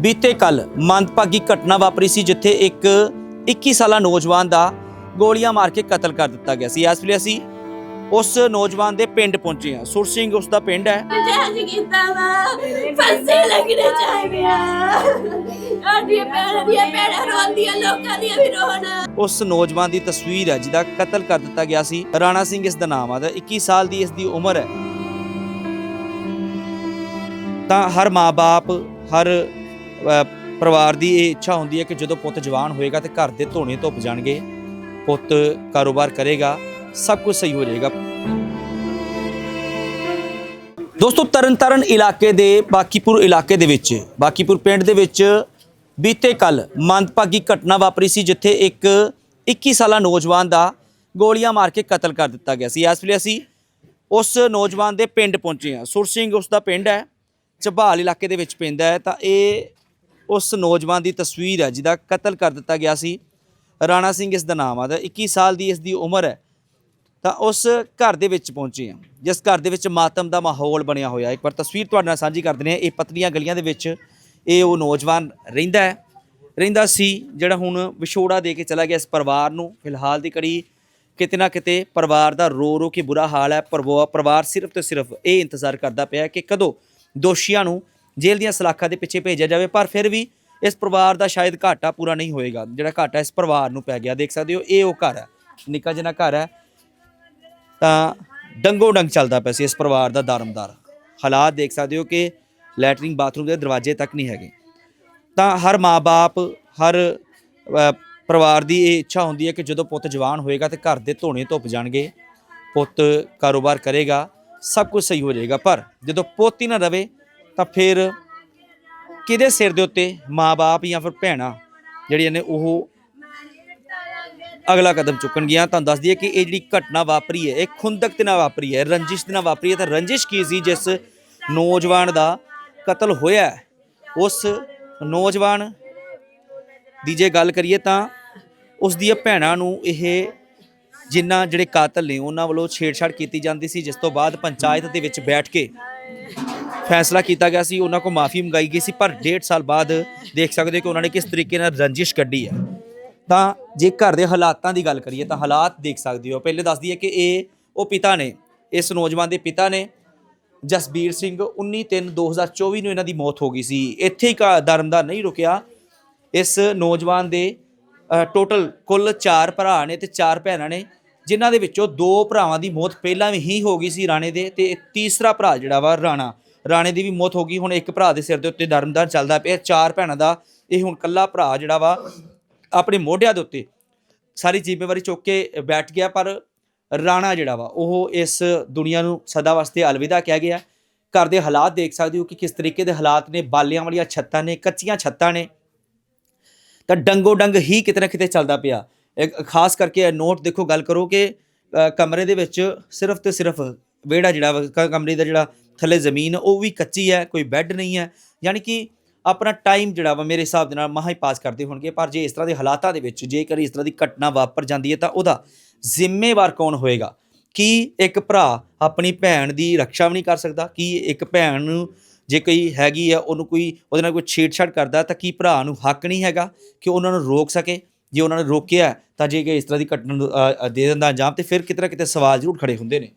ਬੀਤੇ ਕੱਲ ਮੰਦਭਾਗੀ ਘਟਨਾ ਵਾਪਰੀ ਸੀ ਜਿੱਥੇ ਇੱਕ 21 ਸਾਲਾ ਨੌਜਵਾਨ ਦਾ ਗੋਲੀਆਂ ਮਾਰ ਕੇ ਕਤਲ ਕਰ ਦਿੱਤਾ ਗਿਆ ਸੀ। ਇਸ ਵੇਲੇ ਅਸੀਂ ਉਸ ਨੌਜਵਾਨ ਦੇ ਪਿੰਡ ਪਹੁੰਚੇ ਹਾਂ। ਸੁਰ ਸਿੰਘ ਉਸ ਦਾ ਪਿੰਡ ਹੈ। ਜਹਾਜ਼ ਕੀਤਾ ਵਾ। ਫਸੇ ਲੱਗਣੇ ਚਾਹੀਦੇ ਆ। ਆਡੀਆਂ ਭੈਣਾਂ ਦੀਆਂ ਭੈਣਾਂ ਰੋਂਦੀਆਂ ਲੋਕਾਂ ਦੀਆਂ ਵੀ ਰੋਣ। ਉਸ ਨੌਜਵਾਨ ਦੀ ਤਸਵੀਰ ਹੈ ਜਿਹਦਾ ਕਤਲ ਕਰ ਦਿੱਤਾ ਗਿਆ ਸੀ। ਰਾਣਾ ਸਿੰਘ ਇਸ ਦਾ ਨਾਮ ਆ ਤੇ 21 ਸਾਲ ਦੀ ਇਸ ਦੀ ਉਮਰ ਹੈ। ਤਾਂ ਹਰ ਮਾਪੇ ਹਰ ਪਰਿਵਾਰ ਦੀ ਇਹ ਇੱਛਾ ਹੁੰਦੀ ਹੈ ਕਿ ਜਦੋਂ ਪੁੱਤ ਜਵਾਨ ਹੋਏਗਾ ਤੇ ਘਰ ਦੇ ਧੋਣੇ ਧੁੱਪ ਜਾਣਗੇ, ਪੁੱਤ ਕਾਰੋਬਾਰ ਕਰੇਗਾ, ਸਭ ਕੁਝ ਸਹੀ ਹੋ ਜਾਏਗਾ। ਦੋਸਤੋ, ਤਰਨਤਾਰਨ ਇਲਾਕੇ ਦੇ ਬਾਕੀਪੁਰ ਇਲਾਕੇ ਦੇ ਵਿੱਚ, ਬਾਕੀਪੁਰ ਪਿੰਡ ਦੇ ਵਿੱਚ ਬੀਤੇ ਕੱਲ ਮੰਦਭਾਗੀ ਘਟਨਾ ਵਾਪਰੀ ਸੀ, ਜਿੱਥੇ ਇੱਕ 21 ਸਾਲਾ ਨੌਜਵਾਨ ਦਾ ਗੋਲੀਆਂ ਮਾਰ ਕੇ ਕਤਲ ਕਰ ਦਿੱਤਾ ਗਿਆ ਸੀ। ਇਸ ਵੇਲੇ ਅਸੀਂ ਉਸ ਨੌਜਵਾਨ ਦੇ ਪਿੰਡ ਪਹੁੰਚੇ ਹਾਂ। ਸੁਰ ਸਿੰਘ ਉਸ ਦਾ ਪਿੰਡ ਹੈ ਝਬਾਲ ਇਲਾਕੇ ਦੇ ਵਿੱਚ ਪੈਂਦਾ ਹੈ। ਤਾਂ ਇਹ ਉਸ ਨੌਜਵਾਨ ਦੀ ਤਸਵੀਰ ਹੈ ਜਿਹਦਾ ਕਤਲ ਕਰ ਦਿੱਤਾ ਗਿਆ ਸੀ। ਰਾਣਾ ਸਿੰਘ ਇਸ ਦਾ ਨਾਮ ਆ ਤਾਂ 21 ਸਾਲ ਦੀ ਇਸ ਦੀ ਉਮਰ ਹੈ। ਤਾਂ ਉਸ ਘਰ ਦੇ ਵਿੱਚ ਪਹੁੰਚੇ ਹਾਂ। ਜਿਸ ਘਰ ਦੇ ਵਿੱਚ ਮਾਤਮ ਦਾ ਮਾਹੌਲ ਬਣਿਆ ਹੋਇਆ। ਇੱਕ ਵਾਰ ਤਸਵੀਰ ਤੁਹਾਡੇ ਨਾਲ ਸਾਂਝੀ ਕਰ ਦਿੰਦੇ ਹਾਂ। ਇਹ ਪਤਲੀਆਂ ਗਲੀਆਂ ਦੇ ਵਿੱਚ ਇਹ ਉਹ ਨੌਜਵਾਨ ਰਹਿੰਦਾ ਹੈ। ਰਹਿੰਦਾ ਸੀ ਜਿਹੜਾ ਹੁਣ ਵਿਛੋੜਾ ਦੇ ਕੇ ਚਲਾ ਗਿਆ ਇਸ ਪਰਿਵਾਰ ਨੂੰ। ਫਿਲਹਾਲ ਦੀ ਕੜੀ ਕਿਤੇ ਨਾ ਕਿਤੇ ਪਰਿਵਾਰ ਦਾ ਰੋ ਰੋ ਕੇ ਬੁਰਾ ਹਾਲ ਹੈ। ਪਰਿਵਾ- ਪਰਿਵਾਰ ਸਿਰਫ ਤੇ ਸਿਰਫ ਇਹ ਇੰਤਜ਼ਾਰ ਕਰਦਾ ਪਿਆ ਕਿ ਕਦੋਂ ਦੋਸ਼ੀਆਂ ਨੂੰ ਜੇਲ੍ਹ ਦੀਆਂ ਸਲਾਖਾਂ ਦੇ ਪਿੱਛੇ ਭੇਜਿਆ ਜਾਵੇ, ਪਰ ਫਿਰ ਵੀ ਇਸ ਪਰਿਵਾਰ ਦਾ ਸ਼ਾਇਦ ਘਾਟਾ ਪੂਰਾ ਨਹੀਂ ਹੋਏਗਾ। ਜਿਹੜਾ ਘਾਟਾ ਇਸ ਪਰਿਵਾਰ ਨੂੰ ਪੈ ਗਿਆ, ਦੇਖ ਸਕਦੇ ਹੋ, ਇਹ ਉਹ ਘਰ ਹੈ, ਨਿੱਕਾ ਜਿਹਾ ਘਰ ਹੈ। ਤਾਂ ਡੰਗੋ ਡੰਗ ਚੱਲਦਾ ਪਿਆ ਸੀ ਇਸ ਪਰਿਵਾਰ ਦਾ ਦਾਰਮਦਾਰ। ਹਾਲਾਤ ਦੇਖ ਸਕਦੇ ਹੋ ਕਿ ਲੈਟਰਿੰਗ ਬਾਥਰੂਮ ਦੇ ਦਰਵਾਜ਼ੇ ਤੱਕ ਨਹੀਂ ਹੈਗੇ। ਤਾਂ ਹਰ ਮਾਪੇ ਹਰ ਪਰਿਵਾਰ ਦੀ ਇਹ ਇੱਛਾ ਹੁੰਦੀ ਹੈ ਕਿ ਜਦੋਂ ਪੁੱਤ ਜਵਾਨ ਹੋਏਗਾ ਤੇ ਘਰ ਦੇ ਧੋਣੇ ਧੁੱਪ ਜਾਣਗੇ, ਪੁੱਤ ਕਾਰੋਬਾਰ ਕਰੇਗਾ, ਸਭ ਕੁਝ ਸਹੀ ਹੋ ਜਾਏਗਾ। ਪਰ ਜਦੋਂ ਪੁੱਤ ਹੀ ਨਾ ਰਵੇ ਤਾਂ ਫਿਰ ਕਿਹਦੇ ਸਿਰ ਦੇ ਉੱਤੇ ਮਾਪੇ ਜਾਂ ਫਿਰ ਭੈਣਾਂ ਜਿਹੜੀਆਂ ਨੇ ਉਹ ਅਗਲਾ ਕਦਮ ਚੁੱਕਣਗੀਆਂ ਤੁਹਾਨੂੰ ਦੱਸ ਦਈਏ ਕਿ ਇਹ ਜਿਹੜੀ ਘਟਨਾ ਵਾਪਰੀ ਹੈ, ਇਹ ਖੁੰਦਕ ਤੇ ਨਾਲ ਵਾਪਰੀ ਹੈ ਰੰਜਿਸ਼ ਦੇ ਨਾਲ ਵਾਪਰੀ ਹੈ। ਤਾਂ ਰੰਜਿਸ਼ ਕੀ ਸੀ ਜਿਸ ਨੌਜਵਾਨ ਦਾ ਕਤਲ ਹੋਇਆ ਉਸ ਨੌਜਵਾਨ ਦੀ ਜੇ ਗੱਲ ਕਰੀਏ ਤਾਂ ਉਸ ਦੀਆਂ ਭੈਣਾਂ ਨੂੰ ਇਹ ਜਿਨ੍ਹਾਂ ਜਿਹੜੇ ਕਾਤਲ ਨੇ, ਉਹਨਾਂ ਵੱਲੋਂ ਛੇੜਛਾੜ ਕੀਤੀ ਜਾਂਦੀ ਸੀ, ਜਿਸ ਤੋਂ ਬਾਅਦ ਪੰਚਾਇਤ ਦੇ ਵਿੱਚ ਬੈਠ ਕੇ ਫੈਸਲਾ ਕੀਤਾ ਗਿਆ ਸੀ, ਉਹਨਾਂ ਕੋ ਮਾਫੀ ਮੰਗਾਈ ਗਈ ਸੀ, ਪਰ ਡੇਢ ਸਾਲ ਬਾਅਦ ਦੇਖ ਸਕਦੇ ਹੋ ਕਿ ਉਹਨਾਂ ਨੇ ਕਿਸ ਤਰੀਕੇ ਨਾਲ ਰੰਜਿਸ਼ ਕੱਢੀ ਹੈ। ਤਾਂ ਜੇ ਘਰ ਦੇ ਹਾਲਾਤਾਂ ਦੀ ਗੱਲ ਕਰੀਏ, ਤਾਂ ਹਾਲਾਤ ਦੇਖ ਸਕਦੇ ਹੋ। ਪਹਿਲੇ ਦੱਸਦੀ ਹੈ ਕਿ ਇਹ, ਉਹ ਪਿਤਾ ਨੇ, ਇਸ ਨੌਜਵਾਨ ਦੇ ਪਿਤਾ ਨੇ ਜਸਬੀਰ ਸਿੰਘ 19/3/2024 ਨੂੰ ਇਹਨਾਂ ਦੀ ਮੌਤ ਹੋ ਗਈ ਸੀ। ਇੱਥੇ ਹੀ ਕਾ ਦਰਮਦਾਰ ਨਹੀਂ ਰੁਕਿਆ। ਇਸ ਨੌਜਵਾਨ ਦੇ ਟੋਟਲ ਕੁੱਲ 4 ਭਰਾ ਨੇ ਤੇ 4 ਭੈਣਾਂ ਨੇ, ਜਿਨ੍ਹਾਂ ਦੇ ਵਿੱਚੋਂ ਦੋ ਭਰਾਵਾਂ ਦੀ ਮੌਤ ਪਹਿਲਾਂ ਵੀ ਹੀ ਹੋ ਗਈ ਸੀ ਰਾਣੇ ਦੇ, ਤੇ ਤੀਸਰਾ ਭਰਾ ਜਿਹੜਾ ਵਾ ਰਾਣਾ। ਰਾਣੇ ਦੀ ਵੀ ਮੌਤ ਹੋ ਗਈ। ਹੁਣ ਇੱਕ ਭਰਾ ਦੇ ਸਿਰ ਦੇ ਉੱਤੇ ਦਰਮਦਾਰ ਚੱਲਦਾ ਪਿਆ। ਚਾਰ ਭੈਣਾਂ ਦਾ ਇਹ ਹੁਣ ਕੱਲਾ ਭਰਾ ਜਿਹੜਾ ਵਾ ਆਪਣੇ ਮੋਢਿਆਂ ਦੇ ਉੱਤੇ ਸਾਰੀ ਜ਼ਿੰਮੇਵਾਰੀ ਚੁੱਕ ਕੇ ਬੈਠ ਗਿਆ। ਪਰ ਰਾਣਾ ਜਿਹੜਾ ਵਾ ਉਹ ਇਸ ਦੁਨੀਆ ਨੂੰ ਸਦਾ ਵਾਸਤੇ ਅਲਵਿਦਾ ਕਹਿ ਗਿਆ। ਘਰ ਦੇ ਹਾਲਾਤ ਦੇਖ ਸਕਦੇ ਹੋ ਕਿ ਕਿਸ ਤਰੀਕੇ ਦੇ ਹਾਲਾਤ ਨੇ। ਬਾਲਿਆਂ ਵਾਲੀਆਂ ਛੱਤਾਂ ਨੇ ਕੱਚੀਆਂ ਛੱਤਾਂ ਨੇ। ਤਾਂ ਡੰਗੋ ਡੰਗ ਹੀ ਕਿਤੇ ਨਾ ਕਿਤੇ ਚੱਲਦਾ ਪਿਆ। ਖਾਸ ਕਰਕੇ ਨੋਟ ਦੇਖੋ ਗੱਲ ਕਰੋ ਕਿ ਕਮਰੇ ਦੇ ਵਿੱਚ ਸਿਰਫ ਤੇ ਸਿਰਫ ਵਿਹੜਾ ਜਿਹੜਾ ਵਾ, ਕਮਰੇ ਦਾ ਜਿਹੜਾ ਥੱਲੇ ਜ਼ਮੀਨ ਉਹ ਵੀ ਕੱਚੀ ਹੈ, ਕੋਈ ਬੈੱਡ ਨਹੀਂ ਹੈ। ਯਾਨੀ ਕਿ ਆਪਣਾ ਟਾਈਮ ਜਿਹੜਾ ਵਾ ਮੇਰੇ ਹਿਸਾਬ ਦੇ ਨਾਲ ਮਹਾ ਹੀ ਪਾਸ ਕਰਦੇ ਹੋਣਗੇ। ਪਰ ਜੇ ਇਸ ਤਰ੍ਹਾਂ ਦੇ ਹਾਲਾਤਾਂ ਦੇ ਵਿੱਚ ਜੇਕਰ ਇਸ ਤਰ੍ਹਾਂ ਦੀ ਘਟਨਾ ਵਾਪਰ ਜਾਂਦੀ ਹੈ, ਤਾਂ ਉਹਦਾ ਜ਼ਿੰਮੇਵਾਰ ਕੌਣ ਹੋਏਗਾ? ਕੀ ਇੱਕ ਭਰਾ ਆਪਣੀ ਭੈਣ ਦੀ ਰੱਖਿਆ ਵੀ ਨਹੀਂ ਕਰ ਸਕਦਾ? ਕੀ ਇੱਕ ਭੈਣ ਨੂੰ ਜੇ ਕੋਈ ਹੈਗੀ ਆ, ਉਹਨੂੰ ਕੋਈ, ਉਹਦੇ ਨਾਲ ਕੋਈ ਛੇੜਛਾੜ ਕਰਦਾ, ਤਾਂ ਕੀ ਭਰਾ ਨੂੰ ਹੱਕ ਨਹੀਂ ਹੈਗਾ ਕਿ ਉਹਨਾਂ ਨੂੰ ਰੋਕ ਸਕੇ? ਜੇ ਉਹਨਾਂ ਨੇ ਰੋਕਿਆ, ਤਾਂ ਜੇ ਕਿ ਇਸ ਤਰ੍ਹਾਂ ਦੀ ਘਟਨਾ ਨੂੰ ਦੇ ਦਿੰਦਾ ਅੰਜਾਮ, ਤੇ ਫਿਰ ਕਿਤੇ ਨਾ ਕਿਤੇ ਸਵਾਲ ਜ਼ਰੂਰ ਖੜੇ ਹੁੰਦੇ ਨੇ।